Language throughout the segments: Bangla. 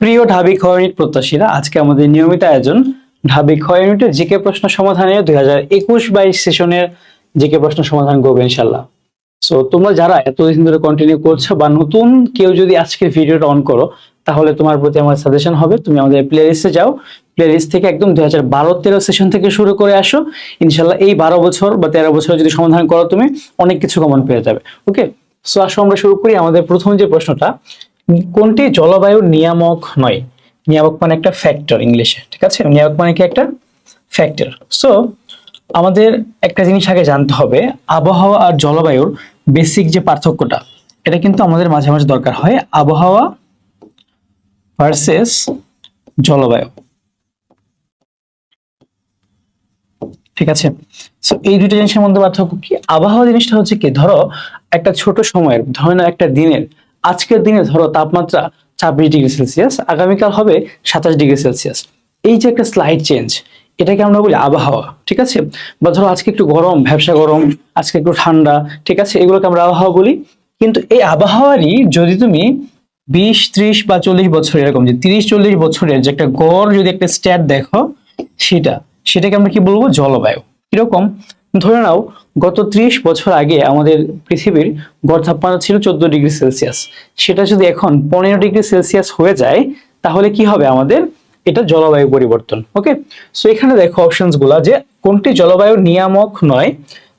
প্রিয় ঢাবি খ ইউনিট প্রত্যাশীরা, আজকে আমাদের নিয়মিত আয়োজন ঢাবি খ ইউনিটের জিকে প্রশ্ন সমাধানে দুই হাজার একুশ বাইশ সেশনের জিকে প্রশ্ন সমাধান করবে ইনশাল্লাহ সো তোমরা যারা এতদিন ধরে কন্টিনিউ করছ বা নতুন কেউ যদি আজকের ভিডিওটা অন করো, তাহলে তোমার প্রতি আমার সাজেশন হবে, তুমি আমাদের প্লে লিস্টে যাও। প্লে লিস্ট থেকে একদম দুই হাজার বারো তেরো সেশন থেকে শুরু করে আসো। ইনশাল্লাহ এই বারো বছর বা তেরো বছর যদি সমাধান করো, তুমি অনেক কিছু কমন পেয়ে যাবে। ওকে সো আসো আমরা শুরু করি আমাদের প্রথম যে প্রশ্নটা কোনটি জলবায়ুর নিয়ামক নয়? নিয়ামক মানে একটা ফ্যাক্টর ইংলিশে, ঠিক আছে? নিয়ামক মানে কি একটা ফ্যাক্টর সো আমাদের একটা জিনিস আগে জানতে হবে, আবহাওয়া আর জলবায়ুর বেসিক যে পার্থক্যটা, এটা কিন্তু আমাদের মাঝে মাঝে দরকার হয় আবহাওয়া ভার্সেস জলবায়ু। ঠিক আছে? সো এই দুটো জিনিসের মধ্যে পার্থক্য কি? আবহাওয়া জিনিসটা হচ্ছে কি, ধরো একটা ছোট সময়ের, ধরো না একটা দিনের আজকের দিনে ধরো তাপমাত্রা ছাব্বিশ ডিগ্রি সেলসিয়াস, আগামীকাল হবে সাতাশ ডিগ্রি সেলসিয়াস। এই যে একটা স্লাইড চেঞ্জ এটাকে আমরা বলি আবহাওয়া, ঠিক আছে? বা ধরো আজকে একটু গরম ভ্যাবসা গরম, আজকে একটু ঠান্ডা, ঠিক আছে? এগুলোকে আমরা আবহাওয়া বলি। কিন্তু এই আবহাওয়ারই যদি তুমি বিশ, ত্রিশ বা চল্লিশ বছর, এরকম যে তিরিশ, চল্লিশ বছরের যে একটা গড়, যদি একটা স্ট্যাট দেখো, সেটা, সেটাকে আমরা কি বলব? জলবায়ু। কীরকম? ধরে নাও, গত ত্রিশ বছর আগে আমাদের পৃথিবীর গড় তাপমাত্রা ছিল চোদ্দ ডিগ্রি সেলসিয়াস। সেটা যদি এখন পনেরো ডিগ্রি সেলসিয়াস হয়ে যায়, তাহলে কি হবে আমাদের? এটা জলবায়ু পরিবর্তন ওকে সো এখানে দেখো অপশনসগুলা যে কোনটি জলবায়ু নিয়ামক নয়,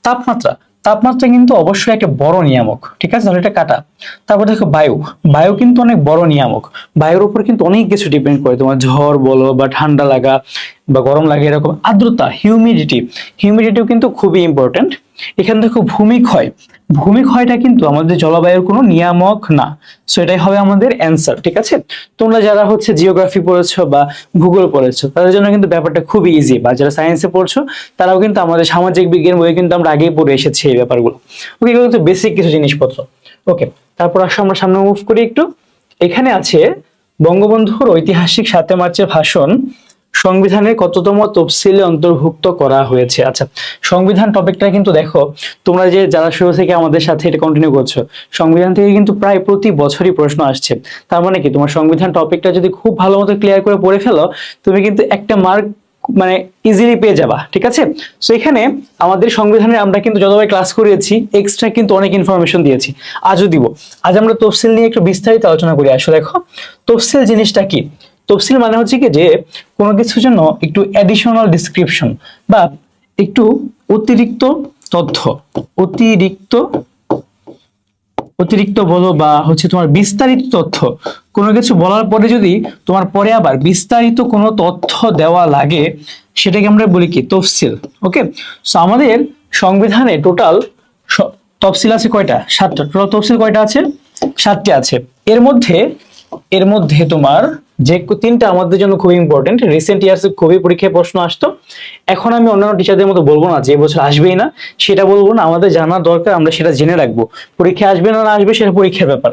তাপমাত্রা। তাপমাত্রা কিন্তু অবশ্যই একটা বড় নিয়ামক, ঠিক আছে? তাহলে এটা কাটা। তারপর দেখো বায়ু। বায়ু কিন্তু অনেক বড় নিয়ামক। বায়ুর উপর কিন্তু অনেক কিছু ডিপেন্ড করে। তোমার ঝড় বলো বা ঠান্ডা লাগা বা গরম লাগে এরকম, আর্দ্রতা হিউমিডিটি হিউমিডিটিও কিন্তু খুবই ইম্পর্টেন্ট এখানে দেখো ভূমিক্ষয়। ভূমিক্ষয়টা কিন্তু আমাদের জলবায়ুর কোনো নিয়ামক না। সো এটাই হবে আমাদের অ্যান্সার ঠিক আছে? তোমরা যারা হচ্ছে জিওগ্রাফি পড়েছো বা ভূগোল পড়েছো, তাদের জন্য কিন্তু ব্যাপারটা খুবই ইজি বা যারা সায়েন্সে পড়ছো, তারাও কিন্তু আমাদের সামাজিক বিজ্ঞান বইয়ে কিন্তু আমরা আগেই পড়ে এসেছি এই ব্যাপারগুলো। ওকে এগুলো কিন্তু বেসিক কিছু জিনিসপত্র। ওকে তারপর আসো আমরা সামনে মুভ করি একটু। এখানে আছে বঙ্গবন্ধুর ঐতিহাসিক সাতে মার্চের ভাষণ। সংবিধানের কততম তফসিলে অন্তর্ভুক্ত করা হয়েছে? আচ্ছা সংবিধান টপিকটা কিন্তু দেখো, তোমরা যে যারা শুরু থেকে আমাদের সাথে এটা কন্টিনিউ করছ, সংবিধান থেকে কিন্তু প্রায় প্রতি বছরই প্রশ্ন আসছে। তার মানে কি, তোমার সংবিধান টপিকটা যদি খুব ভালো মতো ক্লিয়ার করে পড়ে ফেলো, তুমি কিন্তু একটা মার্ক মানে ইজিলি পেয়ে যাবা, ঠিক আছে? সো এখানে আমাদের সংবিধানে আমরা কিন্তু যতবার ক্লাস করিয়েছি এক্সট্রা কিন্তু অনেক ইনফরমেশন দিয়েছি। আজও দিব। আজ আমরা তফসিল নিয়ে একটু বিস্তারিত আলোচনা করি। আসলে দেখো, তফসিল জিনিসটা কি? তফসিল মানে হচ্ছে কি যে কোনো কিছুর জন্য একটু অ্যাডিশনাল ডিসক্রিপশন বা একটু অতিরিক্ত তথ্য, অতিরিক্ত অতিরিক্ত বলো বা হচ্ছে তোমার বিস্তারিত তথ্য। কোনো কিছু বলার পরে যদি তোমার পরে আবার বিস্তারিত কোনো তথ্য দেওয়া লাগে, সেটাকে আমরা বলি কি তফসিল ওকে সো আমাদের সংবিধানে টোটাল তফসিল আছে কয়টা? সাতটা। টোটাল তফসিল কয়টা আছে? সাতটি আছে। এর মধ্যে এর মধ্যে তোমার যে তিনটা আমাদের জন্য খুবই ইম্পর্টেন্ট রিসেন্ট ইয়ার্সে খুবই পরীক্ষায় প্রশ্ন আসতো। এখন আমি অন্যান্য টিচারদের মতো বলব না, যে বছর আসবেই না, সেটা বলব না, আমাদের জানা দরকার, আমরা সেটা জেনে রাখব। পরীক্ষা আসবে না না আসবে সেটা পরীক্ষার ব্যাপার।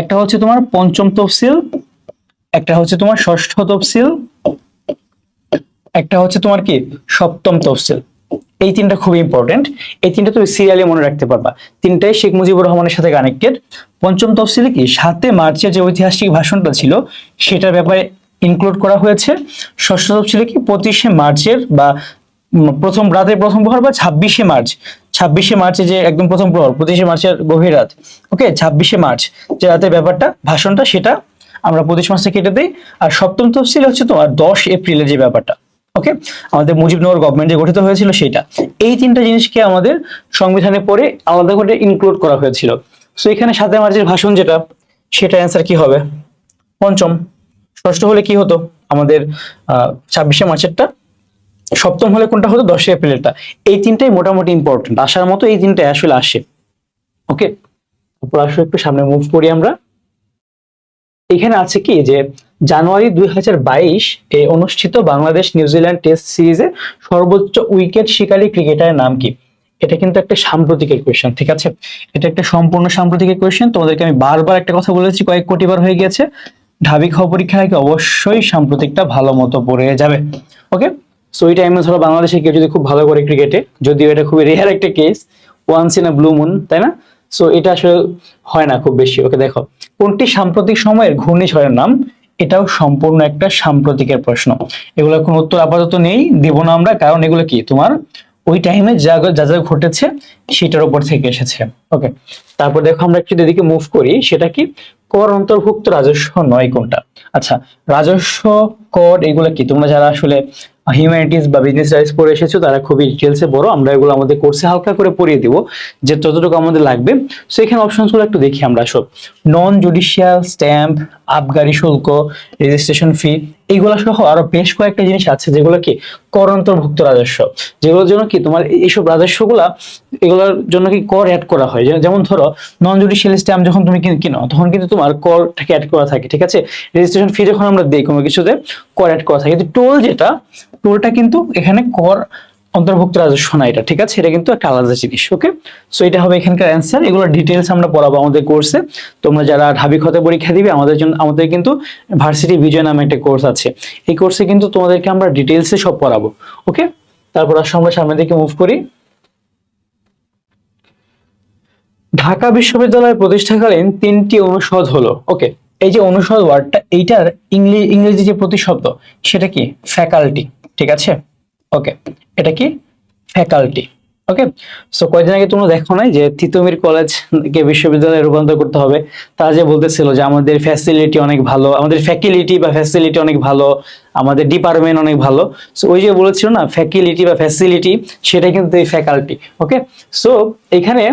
একটা হচ্ছে তোমার পঞ্চম তফসিল, একটা হচ্ছে তোমার ষষ্ঠ তফসিল, একটা হচ্ছে তোমার কি? সপ্তম তফসিল। এই তিনটা খুবই ইম্পর্টেন্ট এই তিনটা তুমি সিরিয়ালি মনে রাখতে পারবা। তিনটাই শেখ মুজিবুর রহমানের সাথে কানেক্টেড পঞ্চম তফসিলে কি? সাতে মার্চের যে ঐতিহাসিক ভাষণটা ছিল, সেটার ব্যাপারে ইনক্লুড করা হয়েছে। ষষ্ঠ তফসিলে কি? পঁচিশে মার্চের বা প্রথম রাতের প্রথম প্রহর বা ছাব্বিশে মার্চ? ছাব্বিশে মার্চে যে একদম প্রথম প্রহর, পঁচিশে মার্চের গভীর রাত। ওকে? ছাব্বিশে মার্চ। যে রাতের ব্যাপারটা, ভাষণটা, সেটা আমরা পঁচিশ মাসে কেটে দিই। আর সপ্তম তফসিল হচ্ছে তোমার দশ এপ্রিলের যে ব্যাপারটা। ওকে আমাদের মুজিবনগর গভর্নমেন্ট যে গঠিত হয়েছিল সেটা। এই তিনটা জিনিসকে আমাদের সংবিধানে পড়ে আলাদা করে ইনক্লুড করা হয়েছিল। সো এখানে সাতই মার্চের ভাষণ যেটা সেটা অ্যান্সার কি হবে? পঞ্চম। ষষ্ঠ হলে কি হতো? আমাদের ছাব্বিশে মার্চেরটা। সপ্তম হলে কোনটা হতো? দশই এপ্রিলেরটা। এই তিনটাই মোটামুটি ইম্পর্টেন্ট আসার মতো এই তিনটাই আসলে আসে। ওকে তারপর আসলে একটু সামনে মুভ করি আমরা। এখানে আছে কি? যে জানুয়ারি দুই হাজার বাইশ এ অনুষ্ঠিত বাংলাদেশ নিউজিল্যান্ড টেস্ট সিরিজে সর্বোচ্চ উইকেট শিকারী ক্রিকেটারের নাম কি? এটা কিন্তু একটা সাম্প্রতিকের কোয়েশ্চেন ঠিক আছে? এটা একটা সম্পূর্ণ সাম্প্রতিকের কোয়েশ্চেন তোমাদেরকে আমি বারবার একটা কথা বলেছি কয়েক কোটি বার হয়ে গেছে ঢাবি খাওয়া পরীক্ষার আগে অবশ্যই সাম্প্রতিকটা ভালো মতো পড়ে যাবে। ওকে সো এই টাইমে ধরো বাংলাদেশে কেউ যদি খুব ভালো করে ক্রিকেটে, যদিও এটা খুবই রেয়ার একটা case once in a blue moon তাই না? সো এটা আসলে হয় না খুব বেশি। ওকে দেখো, কোনটি সাম্প্রতিক সময়ের ঘূর্ণিঝড়ের নাম? এটাও সম্পূর্ণ একটা সাম্প্রতিকের প্রশ্ন। এগুলো কোনো উত্তর আপাতত নেই, দেব না আমরা, কারণ এগুলো কি? তোমার ওই টাইমে যা যা যা ঘটেছে, সেটার উপর থেকে এসেছে। ওকে তারপর দেখো আমরা একটু এদিকে মুভ করি, সেটা কি? কর অন্তর্ভুক্ত রাজস্ব নয় কোনটা? আচ্ছা রাজস্ব, কর, এগুলো কি? তোমরা যারা আসলে হিউম্যানিটিস বা বিজনেস স্টাডিজ পড়ে এসেছ, তারা খুবই ডিটেলসে বড়। আমরা এগুলো আমাদের কোর্সে হালকা করে পড়িয়ে দিব, যে যতটুকু আমাদের লাগবে। সো এখানে অপশনসগুলো একটু দেখি আমরা সব। নন জুডিশিয়াল স্ট্যাম্প আবগারি শুল্ক রেজিস্ট্রেশন ফি এইগুলো সহ আরও বেশ কয়েকটা জিনিস আছে, যেগুলো কি কর অন্তর্ভুক্ত রাজস্ব। যেগুলোর জন্য কি তোমার এইসব রাজস্বগুলা এগুলোর জন্য কি কর অ্যাড করা হয়? যেমন ধরো নন জুডিশিয়াল স্ট্যাম্প যখন তুমি কিনো তখন কিন্তু তোমার করটাকে অ্যাড করা থাকে, ঠিক আছে? রেজিস্ট্রেশন ফি যখন আমরা দিই কোনো কিছুতে, কর অ্যাড করা থাকে। কিন্তু টোল যেটা টোলটা কিন্তু এখানে কর অন্তর্ভুক্ত রাজস্ব না এটা, ঠিক আছে? এটা কিন্তু একটা আলাদা জিনিস ওকে সো এটা হবে এখানকার অ্যান্সার এগুলো ডিটেলস আমরা পড়াবো আমাদের কোর্সে তোমরা যারা ঢাবি খতে পরীক্ষা দিবে, আমাদের জন্য, আমাদের কিন্তু ভার্সিটি বিজয় নামে একটা কোর্স আছে। এই কোর্সে কিন্তু তোমাদেরকে আমরা ডিটেলসে সব পড়াবো ওকে তারপর আসলে আমরা সামনের দিকে মুভ করি। ঢাকা বিশ্ববিদ্যালয় প্রতিষ্ঠাকালীন তিনটি অনুষদ হলো ওকে এই যে অনুষদ ওয়ার্ডটা এইটার ইংলি- ইংরেজি যে প্রতিশব্দ, সেটা কি? ফ্যাকাল্টি ঠিক আছে? ওকে এটা কি? ফ্যাকাল্টি ওকে সো কয়েকদিন আগে তোমরা দেখো নাই যে তিতুমির কলেজকে বিশ্ববিদ্যালয়ে রূপান্তর করতে হবে? তারা যে বলতেছিল যে আমাদের ফ্যাসিলিটি অনেক ভালো, আমাদের ফ্যাকিলিটি বা ফ্যাসিলিটি অনেক ভালো, আমাদের ডিপার্টমেন্ট অনেক ভালো। সো ওই যে বলেছিল না ফ্যাকিলিটি বা ফ্যাসিলিটি সেটা কিন্তু এই ফ্যাকাল্টি ওকে সো এখানে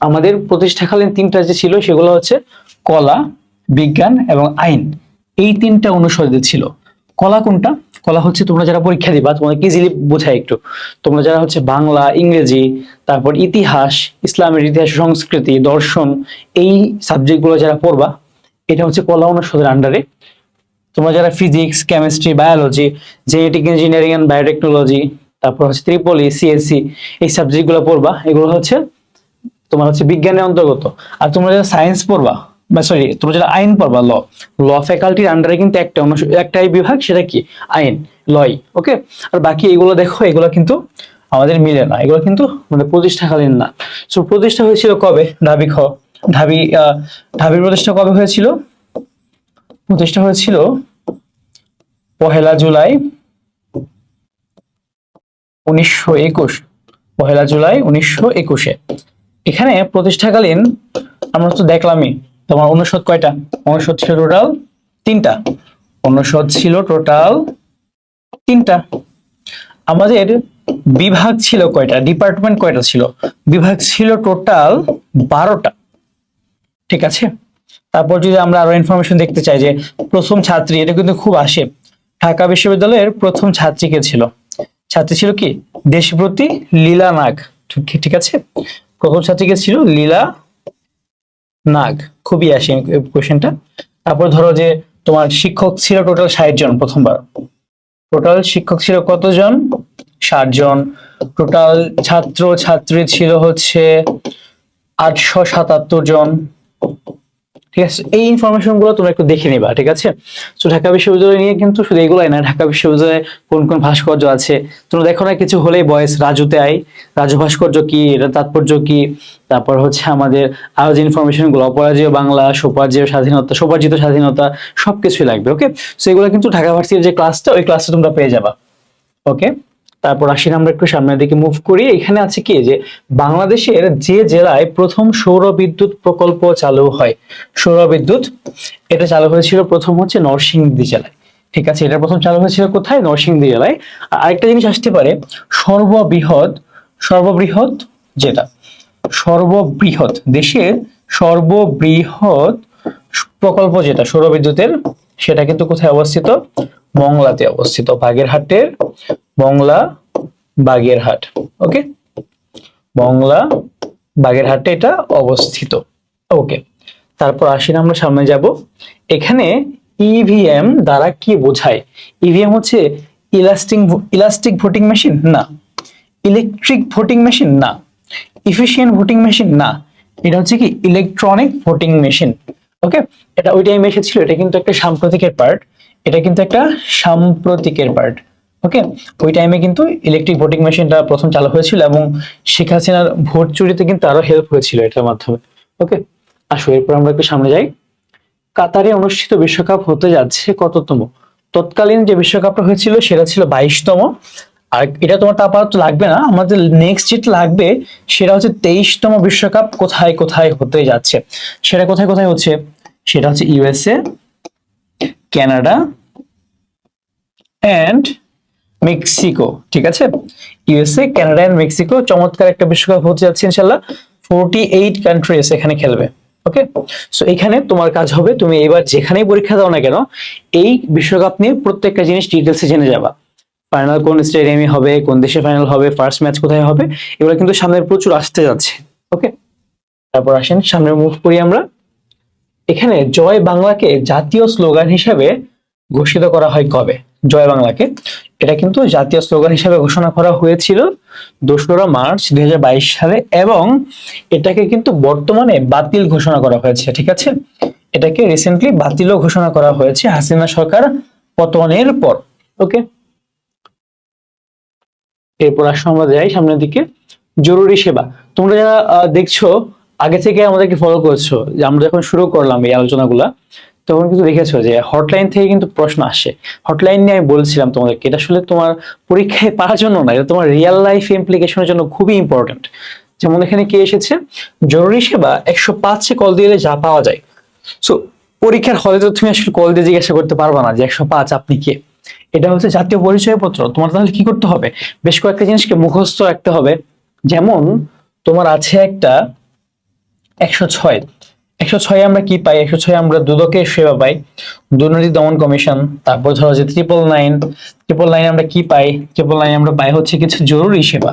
আমাদের প্রতিষ্ঠাকালীন তিনটা যে ছিল, সেগুলো হচ্ছে কলা, বিজ্ঞান এবং আইন। এই তিনটা অনুষদে ছিল। কলা কোনটা? কলা হচ্ছে তোমরা যারা পরীক্ষা দিবা, তোমাদের ইজিলি বোঝায় একটু? তোমরা যারা হচ্ছে বাংলা, ইংরেজি, তারপর ইতিহাস, ইসলামের ইতিহাস, সংস্কৃতি, দর্শন, এই সাবজেক্টগুলো যারা পড়বা, এটা হচ্ছে কলা অনুষদের আন্ডারে তোমরা যারা physics chemistry biology genetic engineering and biotechnology তারপর হচ্ছে ত্রিপলি সিএসসি এই সাবজেক্টগুলো পড়বা, এগুলো হচ্ছে তোমার হচ্ছে বিজ্ঞানের অন্তর্গত। আর তোমরা যারা সায়েন্স পড়বা সরি তোমরা যারা আইন পড়বা, ল ল ফ্যাকাল্টির আন্ডারে কিন্তু একটা একটাই বিভাগ, সেটা কি? আইন লই ওকে আর বাকি এগুলো দেখো, এগুলো কিন্তু আমাদের মিলে না, এগুলো কিন্তু মানে প্রতিষ্ঠাকালীন না। সো প্রতিষ্ঠা হয়েছিল কবে? ঢাবি খ ঢাবি ঢাবির প্রতিষ্ঠা কবে হয়েছিল? প্রতিষ্ঠা হয়েছিল পহেলা জুলাই উনিশশো একুশ, পহেলা জুলাই উনিশশো একুশে। এখানে প্রতিষ্ঠাকালীন আমরা তো দেখলামই তোমার অনুষদ কয়টা? অনুষদ ছিল টোটাল তিনটা। অনুষদ ছিল টোটাল তিনটা। আমাদের বিভাগ ছিল কয়টা? ডিপার্টমেন্ট কয়টা ছিল? বিভাগ ছিল টোটাল বারোটা। ঠিক আছে? তারপর যদি আমরা আরও ইনফরমেশন দেখতে চাই যে প্রথম ছাত্রী, এটা কিন্তু খুব আসে। ঢাকা বিশ্ববিদ্যালয়ের প্রথম ছাত্রী কে ছিল? ছাত্রী ছিল কি? দেশপ্রতি লীলা নাগ। ঠিক- আছে? প্রথম ছাত্রী কে ছিল? লীলা নাগ, খুবই আসে কোশ্চেনটা তারপর ধরো যে তোমার শিক্ষক ছিল টোটাল ষাট জন প্রথমবার। টোটাল শিক্ষক ছিল কতজন? ষাট জন। টোটাল ছাত্র ছাত্রী ছিল হচ্ছে আটশো সাতাত্তর জন। ঠিক আছে? এই ইনফরমেশনগুলো তোমরা একটু দেখে নিবা, ঠিক আছে? তো ঢাকা বিশ্ববিদ্যালয় নিয়ে কিন্তু শুধু এগুলাই না, ঢাকা বিশ্ববিদ্যালয়ে কোন কোন ভাস্কর্য আছে? তোমরা দেখো না কিছু হলেই বয়স, রাজুতে আই রাজু ভাস্কর্য কি এটা তাৎপর্য কি? তারপর হচ্ছে আমাদের আরও যে ইনফরমেশনগুলো, অপরাজেয় বাংলা, সোপার্জেয় স্বাধীনতা, সোপার্জিত স্বাধীনতা, সবকিছুই লাগবে ওকে সো এগুলো কিন্তু ঢাকা ভার্সিটির যে ক্লাসটা ওই ক্লাসটা তোমরা পেয়ে যাবা ওকে তারপর আসি আমরা একটু সামনের দিকে মুভ করি। এখানে আছে কি? যে বাংলাদেশের যে জেলায় প্রথম সৌর বিদ্যুৎ প্রকল্প চালু হয়, সৌর বিদ্যুৎ, এটা চালু হয়েছিল প্রথম হচ্ছে নরসিংদী জেলায়। ঠিক আছে, এটা প্রথম চালু হয়েছিল কোথায়? নরসিংদী জেলায়। আর আরেকটা জিনিস আসতে পারে, সর্ববৃহৎ সর্ববৃহৎ যেটা, সর্ববৃহৎ, দেশের সর্ববৃহৎ প্রকল্প যেটা, সৌর বিদ্যুতের, সেটা কিন্তু কোথায় অবস্থিত? মংলাতে অবস্থিত, বাগেরহাটের মংলা বাগেরহাট ওকে মংলা বাগেরহাটে এটা অবস্থিত ওকে তারপর আসি না আমরা সামনে যাব। এখানে ইভিএম দ্বারা কি বোঝায়? ইভিএম হচ্ছে ইলাস্টিক ইলাস্টিক ভোটিং মেশিন না। ইলেকট্রিক ভোটিং মেশিন না। ইফিশিয়েন্ট ভোটিং মেশিন না। এটা হচ্ছে কি ইলেকট্রনিক ভোটিং মেশিন ওকে এটা ওই টাইমে এসেছিল, এটা কিন্তু একটা সাম্প্রতিকের পার্ট এটা কিন্তু একটা সাম্প্রতিকের পার্ট ওকে ওই টাইমে কিন্তু ইলেকট্রিক ভোটিং মেশিনটা প্রথম চালু হয়েছিল এবং শেখ হাসিনার ভোট চুরিতে কিন্তু আরও হেল্প হয়েছিল এটার মাধ্যমে। ওকে আসো, এরপর আমরা একটু সামনে যাই। কাতারে অনুষ্ঠিত বিশ্বকাপ হতে যাচ্ছে কততম? তৎকালীন যে বিশ্বকাপটা হয়েছিল সেটা ছিল বাইশতম। আর এটা তোমার আপাতত লাগবে না। আমাদের নেক্সট যেটা লাগবে সেটা হচ্ছে তেইশতম বিশ্বকাপ কোথায় কোথায় হতে যাচ্ছে? সেটা কোথায় কোথায় হচ্ছে? সেটা হচ্ছে ইউএসএ কানাডা অ্যান্ড মেক্সিকো, ঠিক আছে? ইউএসএ কানাডা এন্ড মেক্সিকো চমৎকার একটা বিশ্বকাপ হতে যাচ্ছে ইনশাল্লাহ ফোরটি এইট কান্ট্রিজ এখানে খেলবে ওকে সো এখানে তোমার কাজ হবে, তুমি এবার যেখানেই পরীক্ষা দাও না কেন, এই বিশ্বকাপ নিয়ে প্রত্যেকটা জিনিস ডিটেলসে জেনে যাবা। ফাইনাল কোন স্টেডিয়ামে হবে, কোন দেশে ফাইনাল হবে ফার্স্ট ম্যাচ কোথায় হবে, এগুলো কিন্তু সামনে প্রচুর আসতে যাচ্ছে ওকে তারপর আসেন সামনে মুভ করি আমরা। এখানে জয় বাংলাকে জাতীয় স্লোগান হিসেবে ঘোষিত করা হয় কবে? জয় বাংলাকে। এটা কিন্তু জাতীয় স্লোগান হিসেবে ঘোষণা করা হয়েছিল দোসরা মার্চ দুই হাজার বাইশ সালে এবং এটাকে কিন্তু বর্তমানে বাতিল ঘোষণা করা হয়েছে, ঠিক আছে? এটাকে রিসেন্টলি বাতিলও ঘোষণা করা হয়েছে হাসিনা সরকার পতনের পর ওকে এরপর আসো আমরা যাই সামনের দিকে। জরুরি সেবা। তোমরা যারা দেখছ, আগে থেকে আমাদেরকে ফলো করছ, যে আমরা যখন শুরু করলাম এই আলোচনাগুলা তখন কিন্তু দেখেছ যে হটলাইন থেকে কিন্তু প্রশ্ন আসে। হটলাইন নিয়ে আমি বলছিলাম তোমাদেরকে, এটা আসলে তোমার পরীক্ষায় পাওয়ার জন্য না, এটা তোমার রিয়েল লাইফ ইমপ্লিকেশনের জন্য খুবই ইম্পর্টেন্ট যেমন এখানে কি এসেছে? জরুরি সেবা একশো পাঁচে কল দিলে যা পাওয়া যায়। সো পরীক্ষার হলে তো তুমি আসলে কল দিয়ে জিজ্ঞাসা করতে পারবা না যে একশো পাঁচ আপনি কে। এটা হচ্ছে জাতীয় পরিচয়পত্র, তোমার তাহলে কি করতে হবে? বেশ কয়েকটা জিনিসকে মুখস্থ রাখতে হবে। যেমন, তোমার আছে একটা একশো ছয় একশো ছয় আমরা কি পাই? একশো ছয় আমরা দুদকের সেবা পাই। দুর্নীতি দমন কমিশন, তারপর ধরো যে ট্রিপল নাইন ট্রিপল নাইন আমরা কি পাই? ট্রিপল নাইন আমরা পাই হচ্ছে কিছু জরুরি সেবা।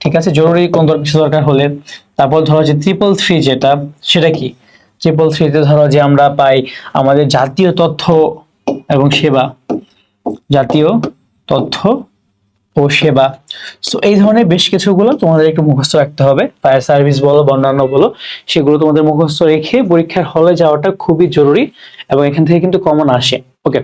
ঠিক আছে? জরুরি কোন কিছু দরকার হলে। তারপর ধরো যে ট্রিপল থ্রি যেটা, সেটা কি? ট্রিপল থ্রিতে ধরো যে আমরা পাই আমাদের জাতীয় তথ্য এবং সেবা। জাতীয় তথ্য ও সেবা। সো এই ধরনের বেশ কিছুগুলো তোমাদের একটু মুখস্থ রাখতে হবে। ফায়ার সার্ভিস বলো বা অন্যান্য বলো, সেগুলো তোমাদের মুখস্থ রেখে পরীক্ষার হলে যাওয়াটা খুবই জরুরি এবং এখান থেকে কিন্তু কমন আসে। ওকে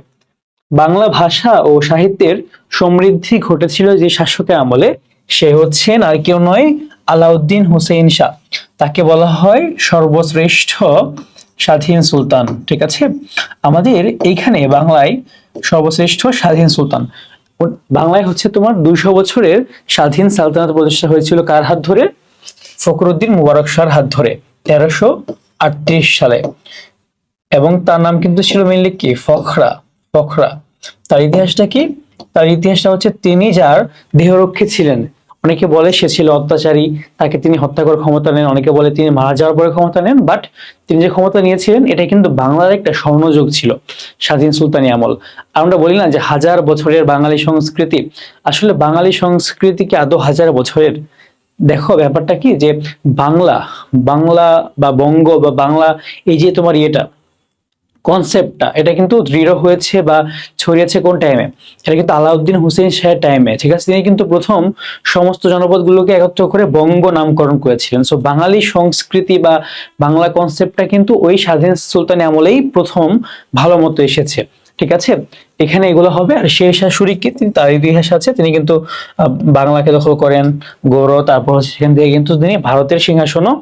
বাংলা ভাষা ও সাহিত্যের সমৃদ্ধি ঘটেছিল যে শাসকের আমলে। সে হচ্ছেন আর কেউ নয় আলাউদ্দিন হুসেইন শাহ। তাকে বলা হয় সর্বশ্রেষ্ঠ স্বাধীন সুলতান। ঠিক আছে? আমাদের এইখানে বাংলায় সর্বশ্রেষ্ঠ স্বাধীন সুলতান। বাংলায় হচ্ছে তোমার দুইশো বছরের স্বাধীন সালতানাত প্রতিষ্ঠা হয়েছিল কার হাত ধরে? ফখরুদ্দিন মুবারক শাহর হাত ধরে, তেরোশো আটত্রিশ সালে। এবং তার নাম কিন্তু ছিল মেনলি কি? ফখরা ফখরা। তার ইতিহাসটা কি? তার ইতিহাসটা হচ্ছে তিনি যার দেহরক্ষী ছিলেন। অনেকে বলে সে ছিল অত্যাচারী, তাকে তিনি হত্যা করার ক্ষমতা নেন, অনেকে বলে তিনি মারা যাওয়ার পরে ক্ষমতা নেন বাট তিনি যে ক্ষমতা নিয়েছিলেন এটা কিন্তু বাংলার একটা স্বর্ণযুগ ছিল, স্বাধীন সুলতানি আমল। আমরা বলি না যে হাজার বছরের বাঙালি সংস্কৃতি, আসলে বাঙালি সংস্কৃতি কি আদৌ হাজার বছরের? দেখো ব্যাপারটা কি যে বাংলা বাংলা বা বঙ্গ বা বাংলা, এই যে তোমার ইয়েটা কনসেপ্টটা এটা কিন্তু দৃঢ় হয়েছে বা ছড়িয়েছে কোন টাইমে এটা কিন্তু আলাউদ্দিন হুসেন শাহের টাইমে ঠিক আছে, তিনি কিন্তু প্রথম সমস্ত জনপদগুলোকে একত্র করে বঙ্গ নামকরণ করেছিলেন। সো বাঙালি সংস্কৃতি বা বাংলা কনসেপ্টটা কিন্তু ওই স্বাধীন সুলতানি আমলেই প্রথম ভালো মতো এসেছে। ঠিক আছে? এখানে এগুলো হবে। আর শের শাশুড়ি কি? তিনি তার ইতিহাস আছে। তিনি কিন্তু বাংলাকে দখল করেন গৌর তারপর সেখান থেকে কিন্তু তিনি ভারতের সিংহাসনও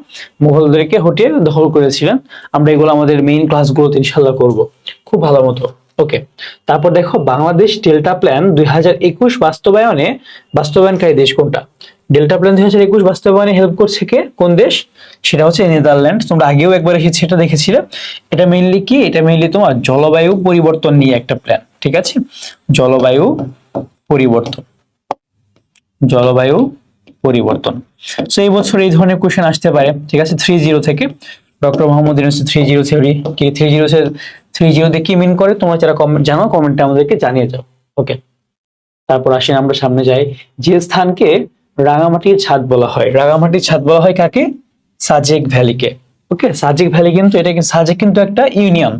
মুঘলদেরকে হটিয়ে দখল করেছিলেন। আমরা এগুলো আমাদের মেইন ক্লাসগুলোতে ইনশাল্লাহ করব। খুব ভালো মতো। ওকে তারপর দেখো, বাংলাদেশ ডেল্টা প্ল্যান দুই হাজার একুশ বাস্তবায়নে, বাস্তবায়নকারী দেশ কোনটা? ডেল্টা প্ল্যান দুই হাজার একুশ বাস্তবায়নে হেল্প করছে কে? কোন দেশ? সেটা হচ্ছে নেদারল্যান্ড তোমরা আগেও একবার এসেছি এটা দেখেছিলে। এটা মেইনলি কি? এটা মেইনলি তোমার জলবায়ু পরিবর্তন নিয়ে একটা প্ল্যান ঠিক আছে? জলবায়ু পরিবর্তন। জলবায়ু পরিবর্তন। সো এই বছর এই ধরনের কোশ্চেন আসতে পারে, ঠিক আছে? থ্রি জিরো থেকে। Doctor Mohammad Yunus three zero theory কি? থ্রি জিরো থ্রি জিরোতে কি মিন করে? তোমরা যারা কমেন্ট জানো কমেন্টে আমাদেরকে জানিয়ে যাও ওকে তারপর আসেন, আমরা সামনে যাই। যে স্থানকে রাঙামাটির ছাদ বলা হয়। রাঙামাটির ছাদ বলা হয় কাকে? সাজেক ভ্যালিকে। ওকে সাজেক ভ্যালি কিন্তু, এটা সাজেক কিন্তু একটা ইউনিয়ন।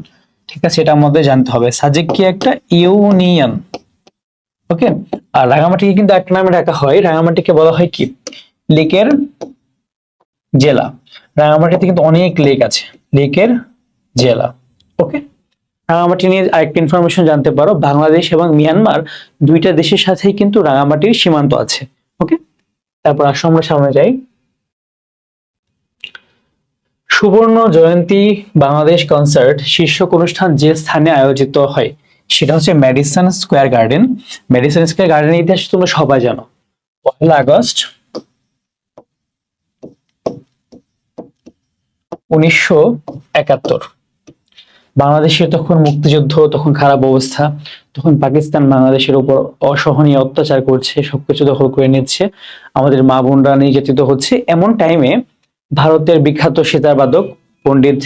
ঠিক আছে এটা আমাদের জানতে হবে। সাজেক কি একটা ইউনিয়ন, ওকে? আর রাঙামাটিকে কিন্তু এক নামে ডাকা হয়। রাঙামাটিকে বলা হয় কি? লেকের জেলা। রাঙামাটিতে কিন্তু অনেক লেক আছে, লেকের জেলা, ওকে? রাঙামাটি নিয়ে আরেকটা ইনফরমেশন জানতে পারো। বাংলাদেশ এবং মিয়ানমার দুইটা দেশের সাথেই কিন্তু রাঙামাটির সীমান্ত আছে, ওকে? তারপর আসো, আমরা সামনে যাই। সুবর্ণ জয়ন্তী বাংলাদেশ কনসার্ট শীর্ষক অনুষ্ঠান যে স্থানে আয়োজিত হয়, সেটা হচ্ছে Madison Square Garden Madison Square গার্ডেনের ইতিহাস তোমরা সবাই জানো। পয়লা আগস্ট উনিশশো একাত্তর। বাংলাদেশে তখন মুক্তিযুদ্ধ, তখন খারাপ অবস্থা, তখন পাকিস্তান বাংলাদেশের উপর অসহনীয় অত্যাচার করছে, সবকিছু দখল করে নিচ্ছে। আমাদের মা বোনরা নির্যাতিত হচ্ছে। এমন টাইমে ভারতের বিখ্যাত সেতারবাদক পণ্ডিত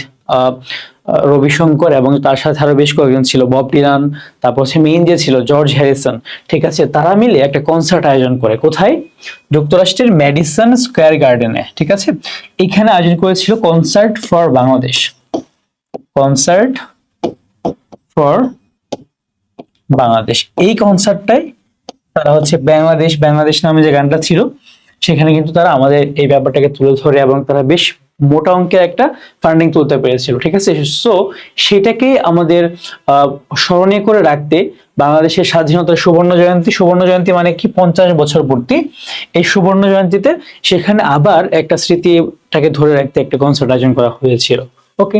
রবিশঙ্কর এবং তার সাথে আরও বেশ কয়েকজন ছিল। বব ডিলান, তারপর হচ্ছে মেইন যে ছিল, জর্জ হ্যারিসন। ঠিক আছে? তারা মিলে একটা কনসার্ট আয়োজন করে। কোথায়? যুক্তরাষ্ট্রের ম্যাডিসন স্কোয়ার গার্ডেনে। ঠিক আছে? এখানে আয়োজন করেছিল concert for Bangladesh concert for Bangladesh এই কনসার্টটাই তারা হচ্ছে বাংলাদেশ বাংলাদেশ নামে যে গানটা ছিল সেখানে কিন্তু তারা আমাদের এই ব্যাপারটাকে তুলে ধরে এবং তারা বেশ মোটা অঙ্কের একটা ফান্ডিং তুলতে পেরেছিল, ঠিক আছে? সো সেটাকে আমাদের স্মরণীয় করে রাখতে বাংলাদেশের স্বাধীনতার সুবর্ণ জয়ন্তী সুবর্ণ জয়ন্তী মানে কি? পঞ্চাশ বছর পূর্তি। এই সুবর্ণ জয়ন্তীতে সেখানে আবার একটা স্মৃতিটাকে ধরে রাখতে একটা কনসার্ট আয়োজন করা হয়েছিল। ওকে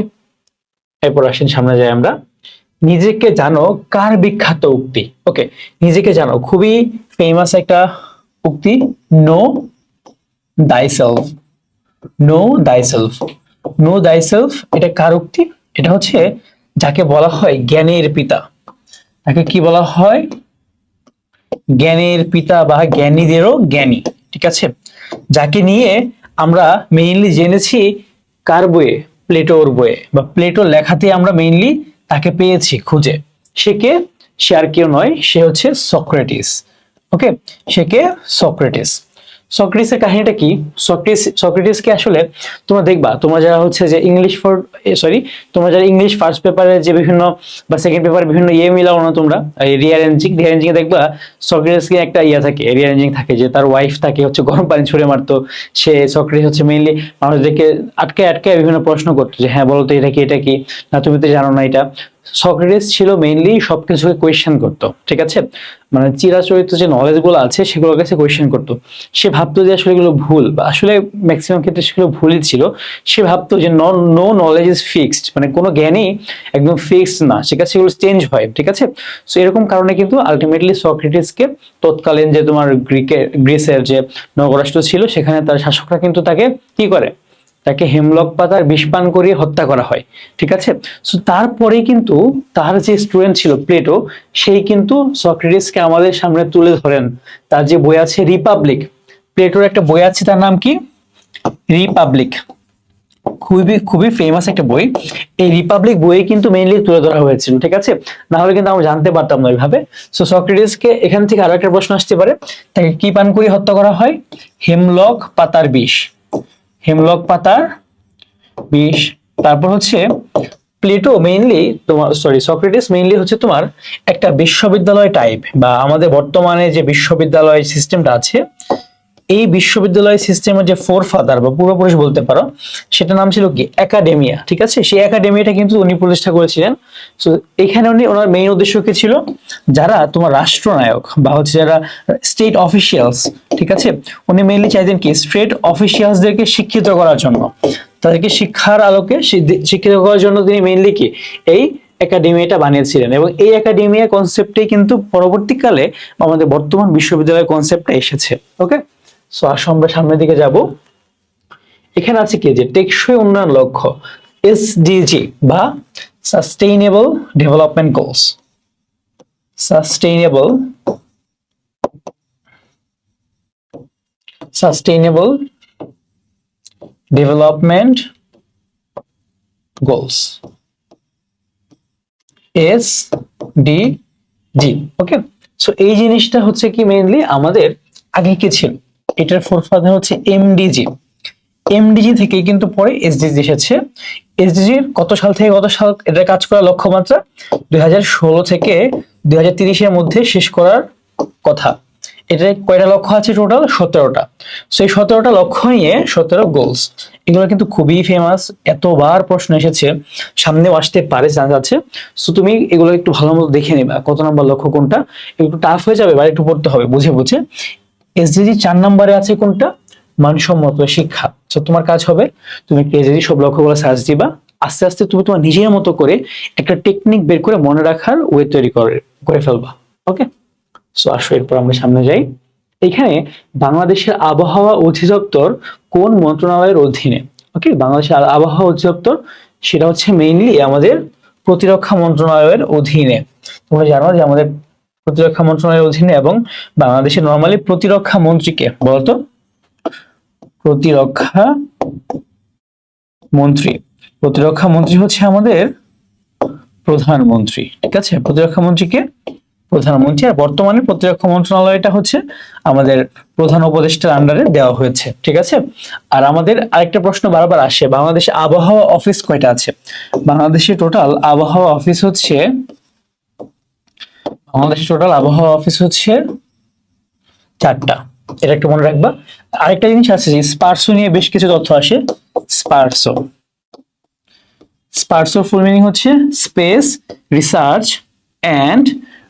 এরপর আসেন, সামনে যাই আমরা। নিজেকে জানো কার বিখ্যাত উক্তি। ওকে নিজেকে জানো, খুবই ফেমাস একটা উক্তি know self know self know self এটা কার উক্তি? এটা হচ্ছে যাকে বলা হয় জ্ঞানের পিতা। তাকে কি বলা হয়? জ্ঞানের পিতা বা জ্ঞানীদেরও জ্ঞানী, ঠিক আছে? যাকে নিয়ে আমরা মেইনলি জেনেছি কার বইয়ে? প্লেটোর বইয়ে। বা প্লেটোর লেখাতে আমরা মেইনলি তাকে পেয়েছি, খুঁজে। সে কে? সে আর কেউ নয়, সে হচ্ছে সক্রেটিস। ওকে? সে কে? সক্রেটিস। সক্রেটিসের কাহিনীটা কি? সক্রেটিস, সক্রেটিসকে আসলে তোমরা দেখবা, তোমরা যারা হচ্ছে যে ইংলিশ ফর সরি তোমরা যারা ইংলিশ ফার্স্ট পেপারে যে বিভিন্ন বা সেকেন্ড পেপারে বিভিন্ন ইয়ে মিলাও না তোমরা রিয়ারেঞ্জিং রিয়ারেঞ্জিং এ দেখবা সক্রেটিসকে একটা ইয়ে থাকে রিয়ারেঞ্জিং থাকে, যে তার ওয়াইফ তাকে হচ্ছে গরম পানি ছুঁড়ে মারতো। সে সক্রেটিস হচ্ছে মেইনলি মানুষদেরকে আটকে আটকে বিভিন্ন প্রশ্ন করতো যে হ্যাঁ বলো তো এটা কি এটা কি? না, তুমি তো জানো না এটা। সক্রেটিস ছিল মেইনলি সবকিছুকে কোয়েশ্চেন করতো, ঠিক আছে? মানে চিরাচরিত যে নলেজগুলো আছে, সেগুলোর কাছে কোয়েশ্চেন করতো। সে ভাবতো যে আসলে এগুলো ভুল বা আসলে ম্যাক্সিমাম ক্ষেত্রে সেগুলো ভুলই ছিল। সে ভাবতো যে নো নলেজ ইজ ফিক্সড মানে কোনো জ্ঞানই একদম ফিক্সড না সেটা সেগুলো চেঞ্জ হয়, ঠিক আছে? সো এরকম কারণে কিন্তু আলটিমেটলি সক্রেটিসকে তৎকালীন যে তোমার গ্রিকের গ্রিসের যে নগরাষ্ট্র ছিল, সেখানে তার শাসকরা কিন্তু তাকে কি করে? তাকে হেমলক পাতার বিষ পান করিয়ে হত্যা করা হয়, ঠিক আছে? সো তারপরে কিন্তু তার যে স্টুডেন্ট ছিল প্লেটো সেই কিন্তু সক্রেটিসকে আমাদের সামনে তুলে ধরেন। তার যে বই আছে রিপাবলিক প্লেটোর একটা বই আছে, তার নাম কি? রিপাবলিক খুবই খুবই ফেমাস একটা বই। এই রিপাবলিক বইয়ে কিন্তু মেইনলি তুলে ধরা হয়েছিল, ঠিক আছে? না হলে কিন্তু আমরা জানতে পারতাম না ওইভাবে। সো সক্রেটিসকে এখান থেকে আরও একটা প্রশ্ন আসতে পারে। তাকে কি পান করে হত্যা করা হয়? হেমলক পাতার বিষ। হেমলক পাতার বিষ। তারপর হচ্ছে প্লেটো মেইনলি তোমার সরি সক্রেটিস মেইনলি হচ্ছে তোমার একটা বিশ্ববিদ্যালয় টাইপ বা আমাদের বর্তমানে যে বিশ্ববিদ্যালয় সিস্টেমটা আছে এই বিশ্ববিদ্যালয় সিস্টেমের যে ফোর ফাদার বা পূর্বপুরুষ বলতে পারো সেটা নাম ছিল কি? একাডেমিয়া ঠিক আছে? সেই একাডেমিয়াটা কিন্তু উনি প্রতিষ্ঠা করেছিলেন। তো এখানে উনি ওনার মেইন উদ্দেশ্য কি ছিল? যারা তোমার রাষ্ট্রনায়ক বা হচ্ছে যারা স্টেট অফিসিয়ালস ঠিক আছে? উনি মেইনলি চাইতেন কি? স্টেট অফিসিয়ালসদেরকে শিক্ষিত করার জন্য। তাদেরকে শিক্ষার আলোকে শিক্ষিত করার জন্য তিনি মেইনলি কি? এই একাডেমিয়াটা বানিয়েছিলেন এবং এই একাডেমিয়া কনসেপ্টে কিন্তু পরবর্তীকালে আমাদের বর্তমান বিশ্ববিদ্যালয় কনসেপ্টটা এসেছে ওকে সো আসো আমরা সামনের দিকে যাব। এখানে আছে কি যে টেকসই উন্নয়ন লক্ষ্য এসডিজি বা sustainable development goals sustainable sustainable development goals S D G okay so এই জিনিসটা হচ্ছে কি মেইনলি আমাদের আগে কি ছিল? এটার ফোর ফাদার হচ্ছে এমডিজি এমডিজি থেকে কিন্তু পরে এসডিজি এসেছে। এসডিজি কত সাল থেকে কত সাল এটা কাজ করার লক্ষ্যমাত্রা? দুই থেকে দুই এর মধ্যে শেষ করার কথা। এটার কয়টা লক্ষ্য আছে টোটাল সতেরোটা। সো এই সতেরোটা লক্ষ্য নিয়ে সতেরো গোলস এগুলো কিন্তু খুবই ফেমাস এতবার প্রশ্ন এসেছে। সামনেও আসতে পারে জানা যাচ্ছে সো তুমি এগুলো একটু ভালো মতো দেখে নিবা। কত নম্বর লক্ষ্য কোনটা? একটু টাফ হয়ে যাবে বা একটু পড়তে হবে, বুঝে বুঝে। এসডিজি চার নম্বরে আছে কোনটা? মানসম্মত শিক্ষা। তো তোমার কাজ হবে, তুমি কেজেরি সব লক্ষ্যগুলো সার্চ দিবা। আস্তে আস্তে তুমি তোমার নিজের মতো করে একটা টেকনিক বের করে মনে রাখার ওয়ে তৈরি করে করে ফেলবা। ওকে সো আসো, এরপর আমরা সামনে যাই। এখানে বাংলাদেশের আবহাওয়া অধিদপ্তর কোন মন্ত্রণালয়ের অধীনে? ওকে বাংলাদেশের আবহাওয়া অধিদপ্তর, সেটা হচ্ছে মেইনলি আমাদের প্রতিরক্ষা মন্ত্রণালয়ের অধীনে। তোমরা জানো যে আমাদের প্রতিরক্ষা মন্ত্রণালয়ের অধীনে এবং বাংলাদেশের নর্মালি প্রতিরক্ষা মন্ত্রীকে বলতো? প্রতিরক্ষা মন্ত্রী। প্রতিরক্ষা মন্ত্রী হচ্ছে আমাদের প্রধানমন্ত্রী, ঠিক আছে? প্রতিরক্ষা মন্ত্রীকে প্রধানমন্ত্রী। আর বর্তমানে প্রতিরক্ষা মন্ত্রণালয়টা হচ্ছে আমাদের প্রধান উপদেষ্টার আন্ডারে দেওয়া হয়েছে, ঠিক আছে? আর আমাদের আরেকটা প্রশ্ন বারবার আসে, বাংলাদেশে আবহাওয়া অফিস কয়টা আছে? বাংলাদেশে টোটাল আবহাওয়া অফিস হচ্ছে বাংলাদেশে টোটাল আবহাওয়া অফিস হচ্ছে চারটা। এটা একটু মনে রাখবা। আরেকটা জিনিস আছে যে স্পার্সো নিয়ে বেশ কিছু তথ্য আসে। স্পার্সো। স্পার্সো ফুল মিনিং হচ্ছে space research and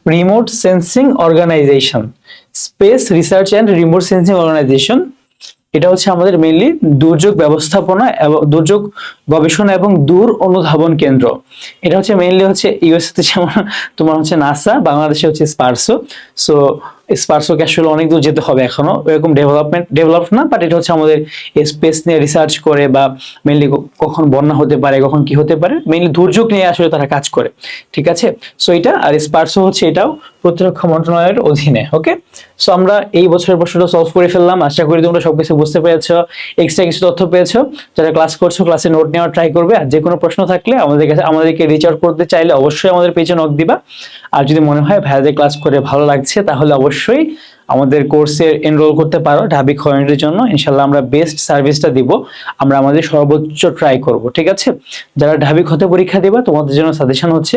remote sensing organisation space research and remote sensing organisation এটা হচ্ছে আমাদের মেইনলি দুর্যোগ ব্যবস্থাপনা এবং দুর্যোগ গবেষণা এবং দূর অনুধাবন কেন্দ্র। এটা হচ্ছে মেইনলি হচ্ছে ইউএসএ তে যেমন তোমার হচ্ছে নাসা বাংলাদেশে হচ্ছে স্পার্সো। সো স্পার্সোকে আসলে অনেক দূর যেতে হবে এখনও। এরকম ডেভেলপমেন্ট ডেভেলপ না বাট এটা হচ্ছে আমাদের স্পেস নিয়ে রিসার্চ করে বা মেইনলি কখন বন্যা হতে পারে, কখন কি হতে পারে মেইনলি দুর্যোগ নিয়ে আসলে তারা কাজ করে, ঠিক আছে? সো এটা, আর স্পার্সো হচ্ছে এটাও প্রতিরক্ষা মন্ত্রণালয়ের অধীনে ওকে সো আমরা এই বছরের প্রশ্নটা সলভ করে ফেললাম। আশা করি তোমরা সব কিছু বুঝতে পেরেছ এক্সট্রা কিছু তথ্য পেয়েছ। যারা ক্লাস করছ ক্লাসে নোট নেওয়ার ট্রাই করবে, আর যে কোনো প্রশ্ন থাকলে আমাদের কাছে, আমাদেরকে রিচ আউট করতে চাইলে অবশ্যই আমাদের পেজে নক দিবা। আর যদি মনে হয়, ভাইয়াদের ক্লাস করে ভালো লাগছে, তাহলে অবশ্যই আমাদের কোর্সে এনরোল করতে পারো ঢাবি খয়নের জন্য। ইনশাল্লাহ আমরা বেস্ট সার্ভিসটা দিব। আমরা আমাদের সর্বোচ্চ ট্রাই করব, ঠিক আছে? যারা ঢাবি হতে পরীক্ষা দিবা, তোমাদের জন্য সাজেশন হচ্ছে,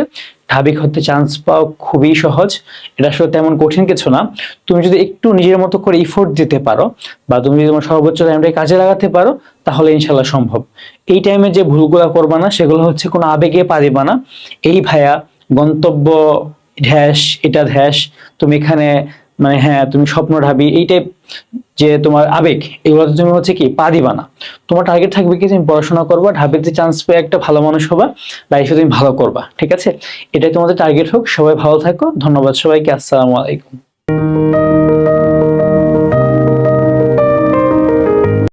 ঢাবি হতে চান্স পাওয়া খুবই সহজ। এটা আসলে তেমন কঠিন কিছু না। তুমি যদি একটু নিজের মতো করে ইফোর্ট দিতে পারো বা তুমি যদি তোমার সর্বোচ্চ টাইমটাকে কাজে লাগাতে পারো, তাহলে ইনশাল্লাহ সম্ভব। এই টাইমে যে ভুলগুলো করবা না, সেগুলো হচ্ছে কোনো আবেগে পা দিবা না। এই ভাইয়া গন্তব্য ঢ্যাস, এটা ধ্যাস তুমি এখানে মানে হ্যাঁ তুমি স্বপ্ন ঢাবি, এই টাইপ যে তোমার আবেগ, এগুলো তুমি হচ্ছে কি পা দিবা না। তোমার টার্গেট থাকবে কি তুমি পড়াশোনা করবা ঢাবিতে চান্স পেয়ে একটা ভালো মানুষ হবা লাইফে তুমি ভালো করবা, ঠিক আছে? এটাই তোমাদের টার্গেট হোক, সবাই ভালো থাকো, ধন্যবাদ সবাইকে, আসসালামু আলাইকুম।